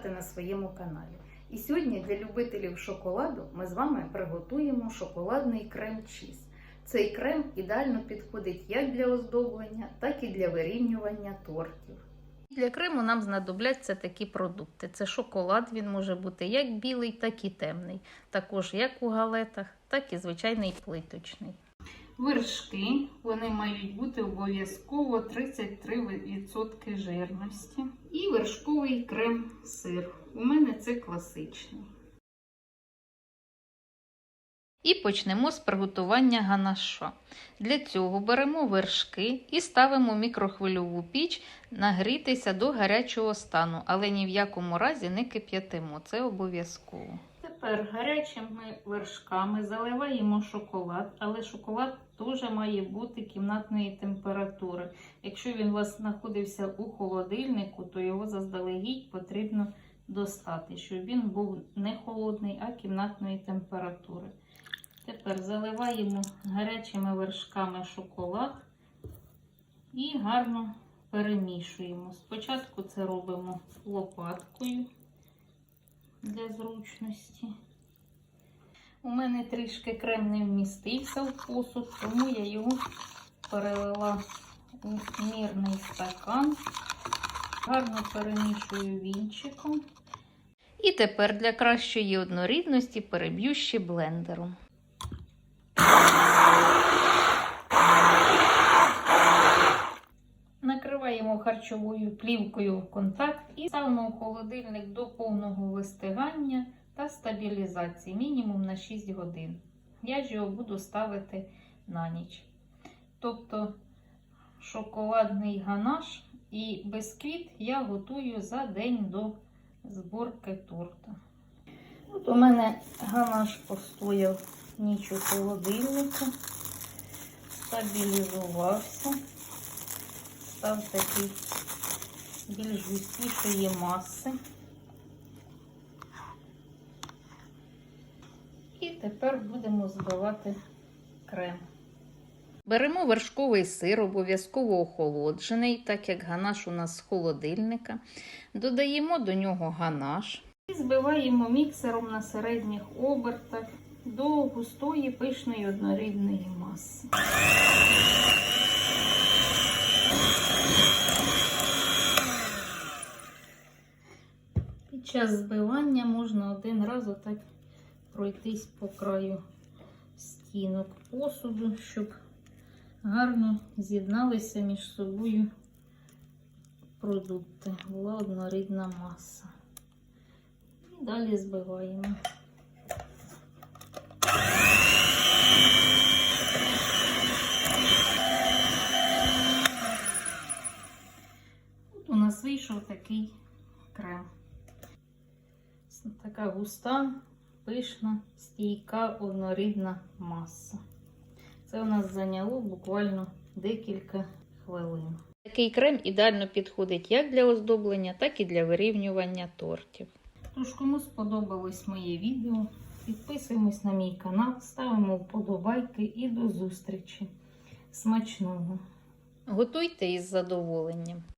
вітати на своєму каналі. І сьогодні для любителів шоколаду ми з вами приготуємо шоколадний крем-чіз. Цей крем ідеально підходить як для оздоблення, так і для вирівнювання тортів. Для крему нам знадобляться такі продукти: це шоколад, він може бути як білий, так і темний, також як у галетах, так і звичайний плиточний. Вершки вони мають бути обов'язково 33% жирності. І вершковий крем-сир. У мене це класичний. І почнемо з приготування ганаша. Для цього беремо вершки і ставимо мікрохвильову піч нагрітися до гарячого стану, але ні в якому разі не кип'ятимо. Це обов'язково. Тепер гарячими вершками заливаємо шоколад, але шоколад теж має бути кімнатної температури. Якщо він у вас знаходився у холодильнику, то його заздалегідь потрібно достати, щоб він був не холодний, а кімнатної температури. Тепер заливаємо гарячими вершками шоколад і гарно перемішуємо. Спочатку це робимо лопаткою для зручності. У мене трішки крем не вмістився в посуд, тому я його перелила у мірний стакан, гарно перемішую вінчиком. І тепер для кращої однорідності переб'ю ще блендером. Накриваємо харчовою плівкою в контакт і ставимо в холодильник до повного вистигання та стабілізації мінімум на 6 годин. Я ж його буду ставити на ніч. Тобто шоколадний ганаш і бисквіт я готую за день до зборки торта. От у мене ганаш постояв ніч у холодильнику, стабілізувався, став такий більш густішої маси. І тепер будемо збивати крем. Беремо вершковий сир, обов'язково охолоджений, так як ганаш у нас з холодильника. Додаємо до нього ганаш. І збиваємо міксером на середніх обертах до густої пишної однорідної маси. Під час збивання можна один раз отак пройтись по краю стінок посуду, щоб гарно з'єдналися між собою продукти. Була однорідна маса. І далі збиваємо. Нас вийшов такий крем. Така густа, пишна, стійка, однорідна маса. Це у нас зайняло буквально декілька хвилин. Такий крем ідеально підходить як для оздоблення, так і для вирівнювання тортів. Тож, кому сподобалось моє відео, підписуємось на мій канал, ставимо вподобайки і до зустрічі. Смачного! Готуйте із задоволенням!